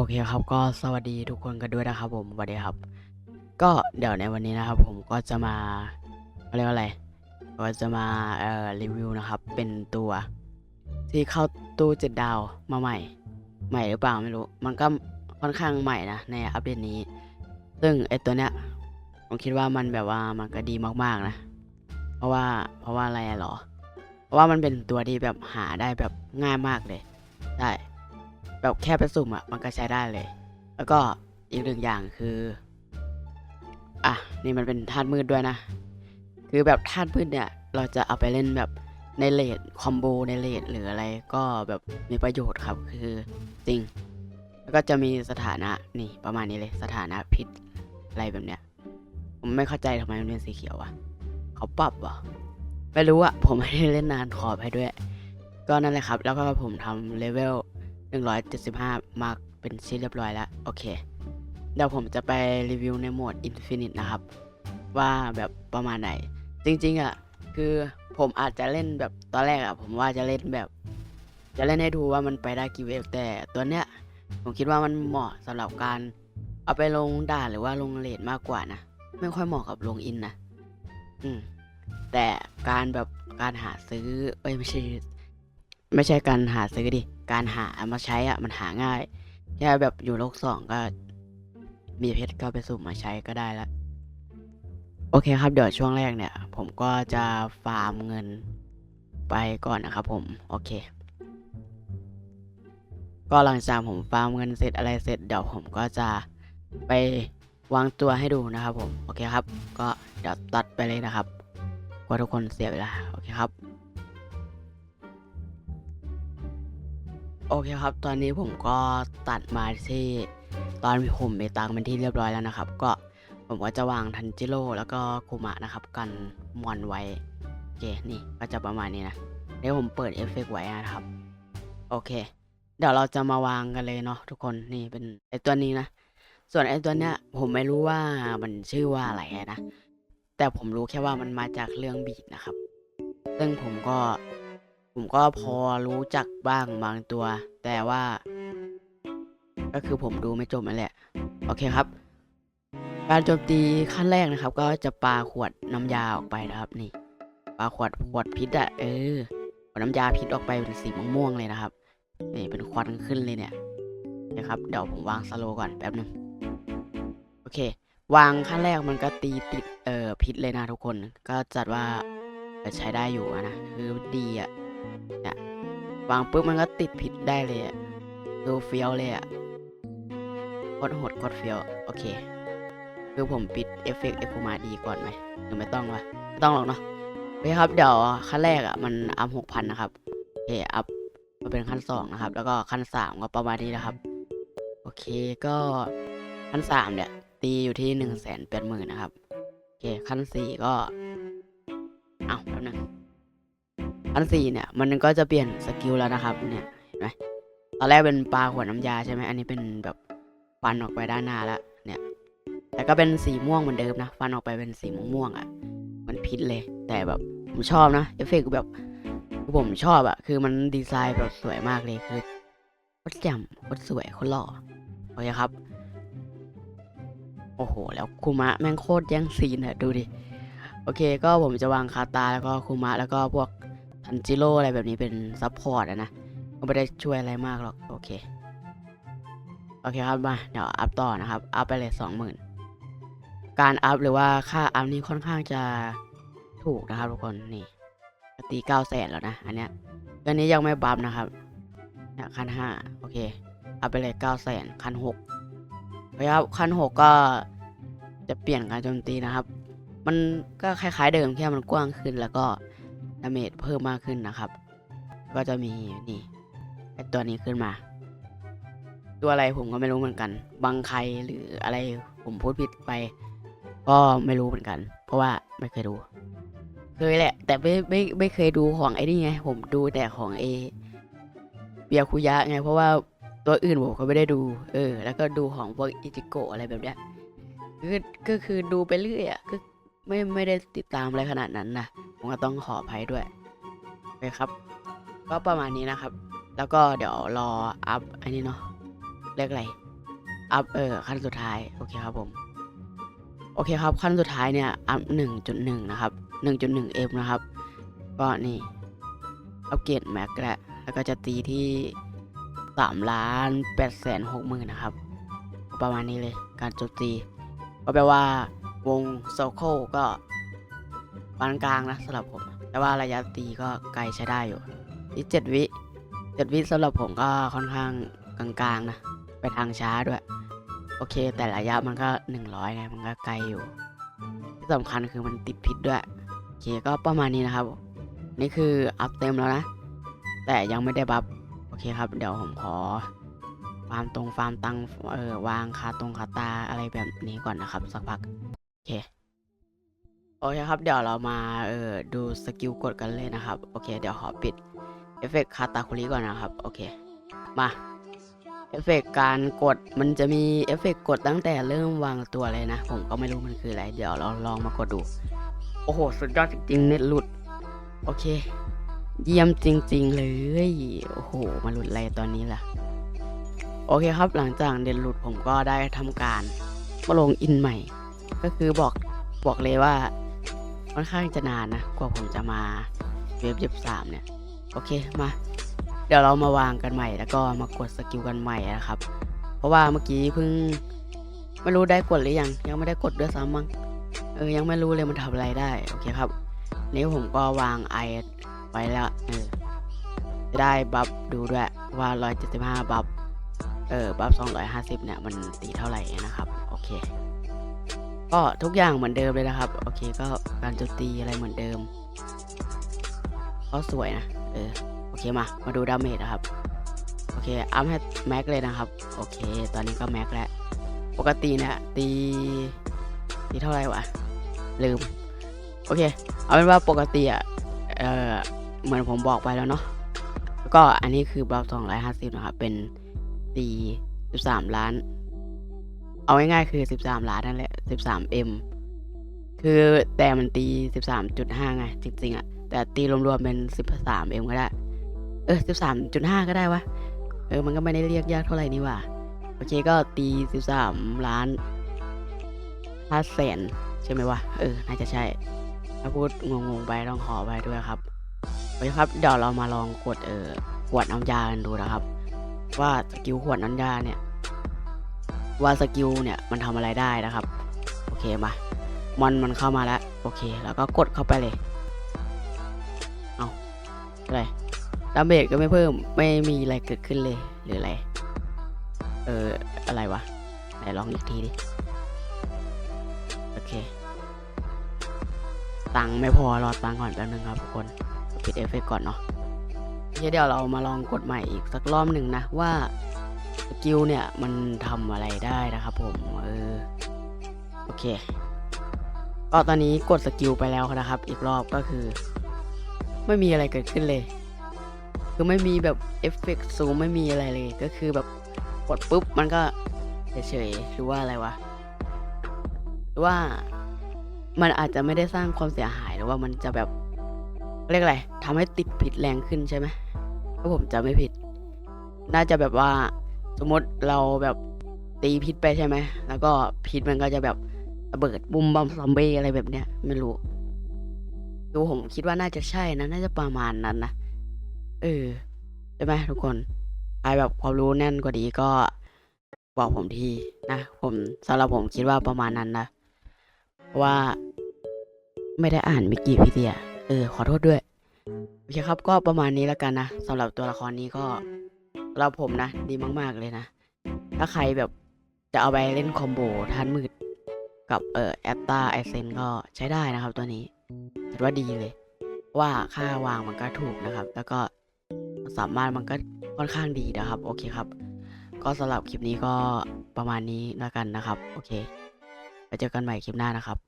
โอเคครับก็สวัสดีทุกคนกันด้วยนะครับผมสวัสดีครับ ก็เดี๋ยวในวันนี้นะครับ ผมก็จะมาเรียกว่าอะไรก็จะมาเอ่อรีวิวนะครับ เป็นตัวที่เข้าตู้เจ็ดดาวมาใหม่ ใหม่หรือเปล่าไม่รู้ มันก็ค่อนข้างใหม่นะในอัปเดตนี้ ซึ่งไอตัวเนี้ยผมคิดว่ามันแบบว่ามันก็ดีมากๆนะ เพราะว่าเพราะว่าอะไรหรอ เพราะว่ามันเป็นตัวที่แบบหาได้แบบง่ายมากเลย ได้ แบบแค่ไปสุ่มอะ มันก็ใช้ได้เลย แล้วก็อีกหนึ่งอย่างคือ อะ นี่มันเป็นธาตุมืดด้วยนะ คือแบบธาตุมืดเนี่ย เราจะเอาไปเล่นแบบในเลดคอมโบในเลดหรืออะไรก็แบบมีประโยชน์ครับคือจริง แล้วก็จะมีสถานะนี่ประมาณนี้เลยสถานะพิษอะไรแบบเนี้ย ผมไม่เข้าใจทำไมมันเป็นสีเขียวอะเขาปรับเหรอไม่รู้อะผมไม่ได้เล่นนานขอไปด้วย ก็นั่นแหละครับ แล้วก็ผมทำเลเวล 175 มาร์กเป็นชิ้นเรียบร้อยแล้ว โอเค เดี๋ยวผมจะไปรีวิวในโหมด Infinite นะครับ ว่าแบบประมาณไหน จริงๆอะ คือผมอาจจะเล่นแบบตอนแรกอะ ผมว่าจะเล่นแบบ จะเล่นให้ดูว่ามันไปได้กี่เวฟแต่ตัวเนี้ย ผมคิดว่ามันเหมาะสำหรับการ เอาไปลงด่านหรือว่าลงเลดมากกว่านะ ไม่ค่อยเหมาะกับลงอินนะ อืมแต่การแบบการหาซื้อเอ้ยไม่ใช่ ไม่ใช่การหาซื้อดิ การหามาใช้อะมันหาง่ายแค่แบบอยู่โลกสองก็ มีเพชรก็ไปสุ่มมาใช้ก็ได้ล้วโอเคครับเดี๋ยวช่วงแรกเนี่ย ผมก็จะฟาร์มเงินไปก่อนนะครับผม โอเค ก็หลังจากผมฟาร์มเงินเสร็จอะไรเสร็จเดี๋ยวผมก็จะไปวางตัวให้ดูนะครับผม โอเคครับ ก็เดี๋ยวตัดไปเลยนะครับว่าทุกคนเสียเวลา โอเคครับ โอเคครับ ตอนนี้ผมก็ตัดมาที่ตอนผมมีตังเป็นที่เรียบร้อยแล้วนะครับ ก็ผมก็จะวางทันจิโร่แล้วก็คุมะนะครับ กันมอนไว้โอเคนี่ก็จะประมาณนี้นะเดี๋ยวผมเปิดเอฟเฟกไว้นะครับ โอเค เดี๋ยวเราจะมาวางกันเลยเนาะทุกคนนี่เป็นไอตัวนี้นะ ส่วนไอตัวเนี้ยผมไม่รู้ว่ามันชื่อว่าอะไรนะ แต่ผมรู้แค่ว่ามันมาจากเรื่องบีดนะครับ ซึ่งผมก็ ผมก็พอรู้จักบ้างบางตัว แต่ว่า ก็คือผมดูไม่จบนั่นแหละ โอเคครับ การโจมตีขั้นแรกนะครับ ก็จะปาขวดน้ำยาออกไปนะครับนี่ปาขวดขวดพิษอะเออขวดน้ำยาพิษออกไปเป็นสีม่วงๆเลยนะครับนี่เป็นควันขึ้นเลยเนี่ยนะครับเดี๋ยวผมวางสโลว์ก่อนแป๊บนึงโอเค วางขั้นแรกมันก็ตีติดเอ่อพิษเลยนะทุกคน ก็จัดว่าใช้ได้อยู่นะคือดีอะ เนี่ยวางปุ๊บมันก็ติดผิดได้เลยอะดูเฟี้ยวเลยอะโคตรโหดโคตรเฟี้ยว โอเค คือผมปิดเอฟเฟกต์เอฟมาดีก่อนไหมหรือไม่ต้องวะไม่ต้องหรอกเนาะโอเคครับ เดี๋ยวขั้นแรกอะมันอัพหกพันนะครับโอเคอัพมาเป็นขั้นสองนะครับ แล้วก็ขั้นสามก็ประมาณนี้นะครับ โอเคก็ขั้นสามเนี่ยตีอยู่ที่หนึ่งแสนแปดหมื่นนะครับ โอเคขั้นสี่ก็ อันสี่เนี่ยมันก็จะเปลี่ยนสกิลแล้วนะครับเนี่ยเห็นไหมตอนแรกเป็นปลาขวดน้ำยาใช่ไหมอันนี้เป็นแบบฟันออกไปด้านหน้าแล้วเนี่ยแต่ก็เป็นสีม่วงเหมือนเดิมนะฟันออกไปเป็นสีม่วงๆอะ่ะมันพิษเลย แต่แบบผมชอบนะเอฟเฟกต์แบบคือผมชอบอะ่ะคือมันดีไซน์แบบสวยมากเลยคือโคตรจำโคตรสวยโคตรหล่อโอเคครับ โอ้โห แล้วคูมะแม่งโคตรแย่งซีนอะดูดิโอเคก็ผมจะวางคาตาแล้วก็คูมะแล้วก็พวก ทันจิโร่อะไรแบบนี้เป็นซับพอร์ตอะนะ ก็ไม่ได้ช่วยอะไรมากหรอก โอเค โอเคครับมาเดี๋ยวอัพต่อนะครับ อัพไปเลยสองหมื่นการอัพหรือว่าค่าอัพนี่ค่อนข้างจะถูกนะครับทุกคนนี่ตีเก้าแสนแล้วนะ อันเนี้ยอันนี้ยังไม่บัฟนะครับเนี่ยคันห้าโอเคอัพไปเลยเก้าแสนขั้นหกครับขั้นหกก็จะเปลี่ยนการโจมตีนะครับ มันก็คล้ายๆเดิมแค่มันกว้างขึ้นแล้วก็ ดาเมจเพิ่มมากขึ้นนะครับ ก็จะมีนี่ไอตัวนี้ขึ้นมา ตัวอะไรผมก็ไม่รู้เหมือนกัน บางใครหรืออะไรผมพูดผิดไป ก็ไม่รู้เหมือนกัน เพราะว่าไม่เคยดู เคยแหละ แต่ไม่ไม่ไม่เคยดูของไอ้นี่ไง ผมดูแต่ของเอเบียคุยะไง เพราะว่าตัวอื่นผมก็ไม่ได้ดู เออ แล้วก็ดูของพวกอิจิโกะอะไรแบบเนี้ยคือก็คือดูไปเรื่อยอะก็ ไม่ไม่ได้ติดตามอะไรขนาดนั้นนะผมก็ต้องขออภัยด้วยโอเคครับ ก็ประมาณนี้นะครับ แล้วก็เดี๋ยวรออัพอันนี้เนาะเรียกอะไรอัพเออขั้นสุดท้ายโอเคครับผม โอเคครับขั้นสุดท้ายเนี่ยอัพหนึ่งจุดหนึ่งนะครับหนึ่งจุดหนึ่งเอ็มนะครับ ก็นี่อัปเกรดแม็กแล้วแล้วก็จะตีที่สามล้านแปดแสนหกหมื่นนะครับ ประมาณนี้เลยการโจมตีก็แปลว่า วงโซโคก็ปานกลางนะสำหรับผม แต่ว่าระยะตีก็ไกลใช้ได้อยู่ที่เจ็ดวิเจ็ดวิสำหรับผมก็ค่อนข้างกลางๆนะ ไปทางช้าด้วย โอเค แต่ระยะมันก็หนึ่งร้อยไงมันก็ไกลอยู่ ที่สำคัญคือมันติดพิษด้วย โอเคก็ประมาณนี้นะครับ นี่คืออัพเต็มแล้วนะ แต่ยังไม่ได้บัฟ โอเคครับ เดี๋ยวผมขอฟาร์มตรงฟาร์มตังเออวางคาตรงคาตาอะไรแบบนี้ก่อนนะครับ สักพัก เคโอเคครับ เดี๋ยวเรามาเออดูสกิลกดกันเลยนะครับ โอเค เดี๋ยวขอปิดเอฟเฟกคาตาคุริก่อนนะครับ โอเค มาเอฟเฟกการกดมันจะมีเอฟเฟกกดตั้งแต่เริ่มวางตัวเลยนะ ผมก็ไม่รู้มันคืออะไร เดี๋ยวเราลองมากดดู โอ้โห สุดยอดจริงๆเน็ตหลุด โอเค เยี่ยมจริง ๆ เลย โอ้โห มาหลุดอะไรตอนนี้ล่ะ โอเคครับหลังจากเน็ตหลุดผมก็ได้ทำการมาลงอินใหม่ ก็คือบอกบอกเลยว่าค่อนข้างจะนานนะกว่าผมจะมาเว็บยี่สามเนี่ย โอเคมา เดี๋ยวเรามาวางกันใหม่ แล้วก็มากดสกิลกันใหม่นะครับ เพราะว่าเมื่อกี้เพิ่งไม่รู้ได้กดหรือยัง ยังไม่ได้กดด้วยซ้ำมั้งเออยังไม่รู้เลยมันทำอะไรได้ โอเคครับ นี้ผมก็วางไอไว้แล้วเออจะได้บัฟดูด้วยว่า 175 บัฟเออบัฟ250 เนี่ย มันตีเท่าไหร่นะครับ โอเค ก็ทุกอย่างเหมือนเดิมเลยนะครับ โอเคก็การโจมตีอะไรเหมือนเดิมก็สวยนะเออโอเคมา มาดูดาเมจนะครับ โอเค อัพให้แม็กเลยนะครับ โอเค ตอนนี้ก็แม็กแล้ว ปกตินี่ยตีตีเท่าไหร่วะ ลืม โอเค เอาเป็นว่าปกติอะ เออเหมือนผมบอกไปแล้วเนาะ ก็อันนี้คือบัฟ250นะครับ เป็นตี13ล้าน เอาง่ายๆคือ13ล้านนั่นแหละ 13M คือแต่มันตี13.5ไง จริงๆอะแต่ตีรวมๆเป็น 13M ก็ได้ เออ13.5ก็ได้วะ เออ มันก็ไม่ได้เรียกยากเท่าไหร่นี่ว่าโอเคก็ตี13ล้าน5แสนใช่ไหมวะ เออ น่าจะใช่ ถ้าพูดงงๆไปต้องขอไปด้วยครับโอเคครับ เดี๋ยวเรามาลองกดเออขวดน้ำยากันดูนะครับ ว่าสกิลขวดน้ำยาเนี่ย ว่าสกิลเนี่ยมันทำอะไรได้นะครับ โอเคมามอนมันเข้ามาแล้ว โอเค แล้วก็กดเข้าไปเลย เอาอะไรดาเมจก็ไม่เพิ่มไม่มีอะไรเกิดขึ้นเลยหรืออะไรเอออะไรวะไหนลองอีกทีดิโอเค ตังไม่พอรอตังก่อนแป๊บนึงครับทุกคนปิดเอฟเฟกก่อนเนาะเดี๋ยวเรามาลองกดใหม่อีกสักรอบหนึ่งนะว่า สกิลเนี่ยมันทำอะไรได้นะครับผมเออโอเค ก็ตอนนี้กดสกิลไปแล้วนะครับ อีกรอบก็คือ ไม่มีอะไรเกิดขึ้นเลย คือไม่มีแบบเอฟเฟกต์ซูมไม่มีอะไรเลย ก็คือแบบกดปุ๊บมันก็เฉยๆหรือว่าอะไรวะหรือว่ามันอาจจะไม่ได้สร้างความเสียหายหรือว่ามันจะแบบเรียกอะไรทำให้ติดผิดแรงขึ้นใช่ไหมถ้าผมจะไม่ผิด น่าจะแบบว่า สมมติเราแบบตีพิษไปใช่ไหม แล้วก็พิษมันก็จะแบบระเบิดบุมบอมซอมบี้อะไรแบบเนี้ย ไม่รู้ ดูผมคิดว่าน่าจะใช่นะ น่าจะประมาณนั้นนะ เออ ใช่ไหมทุกคนใครแบบความรู้แน่นกว่านี้ก็บอกผมทีนะ ผมสำหรับผมคิดว่าประมาณนั้นนะเพราะว่า ไม่ได้อ่านวิกิพีเดีย เออ ขอโทษด้วย โอเคครับ ก็ประมาณนี้แล้วกันนะสำหรับตัวละครนี้ก็ สำหรับผมนะ ดีมากๆเลยนะ ถ้าใครแบบจะเอาไปเล่นคอมโบท่านมืด กับเอ่อแอปตาไอเซนก็ใช้ได้นะครับตัวนี้ถือว่าดีเลย ว่าค่าวางมันก็ถูกนะครับ แล้วก็สามารถมันก็ค่อนข้างดีนะครับ โอเคครับ ก็สำหรับคลิปนี้ก็ประมาณนี้แล้วกันนะครับ โอเคไปเจอกันใหม่คลิปหน้านะครับ